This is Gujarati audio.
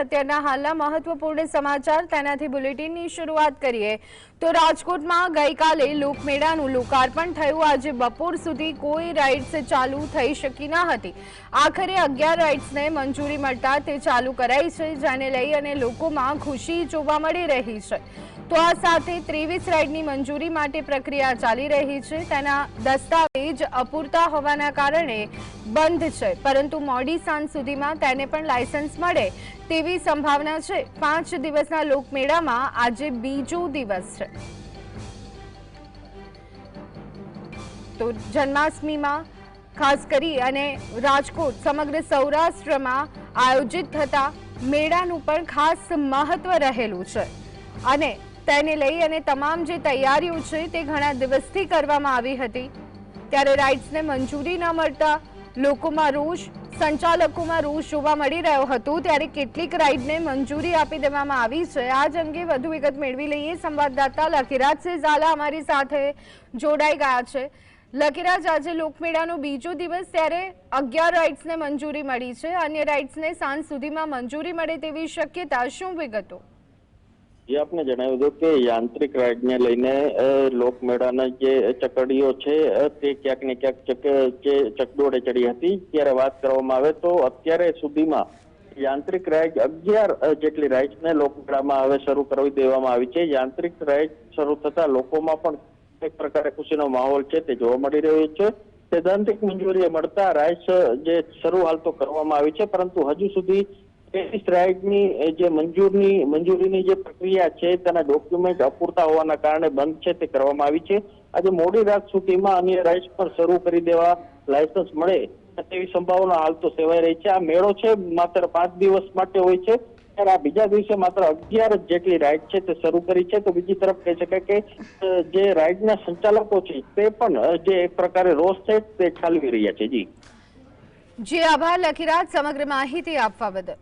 અત્યારના હાલના મહત્વપૂર્ણ સમાચાર તેનાથી બુલેટિનની શરૂઆત કરીએ. તો રાજકોટમાં ગઈકાલે લોકમેળાનું લોકાર્પણ થયું. આજે બપોર સુધી કોઈ રાઇડ્સ ચાલુ થઈ શકી ન હતી. આખરે અગિયાર રાઇડ્સને મંજૂરી મળતા તે ચાલુ કરાઈ છે, જેને લઈ અને લોકોમાં ખુશી જોવા મળી રહી છે. તો આ સાથે ત્રેવીસ રાઇડની મંજૂરી માટે પ્રક્રિયા ચાલી રહી છે. તેના દસ્તાવેજ અપૂરતા હોવાના કારણે બંધ છે. પરંતુ મોડી સાંજ સુધીમાં તેને પણ લાયસન્સ મળે તેવી સંભાવના છે. પાંચ દિવસના લોકમેળામાં આજે બીજો દિવસ છે. તો જન્માષ્ટમીમાં ખાસ કરી અને રાજકોટ સમગ્ર સૌરાષ્ટ્રમાં આયોજિત થતા મેળાનું પણ ખાસ મહત્વ રહેલું છે. અને તેને લઈ અને તમામ જે તૈયારીઓ છે તે ઘણા દિવસથી કરવામાં આવી હતી. ત્યારે રાઇડ્સને મંજૂરી ન મળતા લોકોમાં રોષ, સંચાલકોમાં રોષ જોવા મળી રહ્યો હતો. ત્યારે કેટલીક રાઇડને મંજૂરી આપી દેવામાં આવી છે. આ જ અંગે વધુ વિગત મેળવી લઈએ. સંવાદદાતા લકીરાજસિંહ ઝાલા અમારી સાથે જોડાઈ ગયા છે. લકીરાજ આજે લોકમેળાનો બીજો દિવસ ત્યારે અગિયાર રાઇડ્સને મંજૂરી મળી છે. અન્ય રાઇડ્સને સાંજ સુધીમાં મંજૂરી મળે તેવી શક્યતા. શું વિગતો? જે આપને જણાવ્યું હતું કે યાંત્રિક રાઇડને લઈને લોકમેળાના જે ચકડીઓ છે તે ક્યાંક ને ક્યાંક જે ચકડોળે ચડી હતી. ત્યારે વાત કરવામાં આવે તો અત્યારે સુધીમાં યાંત્રિક રાઇડ અગિયાર જેટલી રાઇડ્સને લોકમેળામાં હવે શરૂ કરી દેવામાં આવી છે. યાંત્રિક રાઇડ શરૂ થતા લોકોમાં પણ એક પ્રકારે ખુશીનો માહોલ છે, તે જોવા મળી રહ્યો છે. સૈદ્ધાંતિક મંજૂરી મળતા રાઇડ્સ જે શરૂ હાલ તો કરવામાં આવી છે, પરંતુ હજુ સુધી ત્રેવીસ રાઇડની જે મંજૂરની, મંજૂરીની જે પ્રક્રિયા છે, તેના ડોક્યુમેન્ટ અપૂરતા હોવાના કારણે બંધ છે, તે કરવામાં આવી છે. આજે મોડી રાત સુધીમાં અન્ય રાઇડ્સ પર શરૂ કરી દેવા લાયસન્સ મળે, તેવી સંભાવના હાલ તો સેવાઈ રહી છે. આ મેળો છે, માત્ર પાંચ દિવસ માટે હોય છે ત્યારે આ બીજા દિવસે માત્ર અગિયાર જ જેટલી રાઇડ છે, તે શરૂ કરી છે. તો બીજી તરફ કહી શકાય કે જે રાઇડના સંચાલકો છે, તે પણ જે એક પ્રકારે રોષ છે, તે ઠાલવી રહ્યા છે. જી. જી, આભાર, લખીરાજ, સમગ્ર માહિતી આપવા બદલ.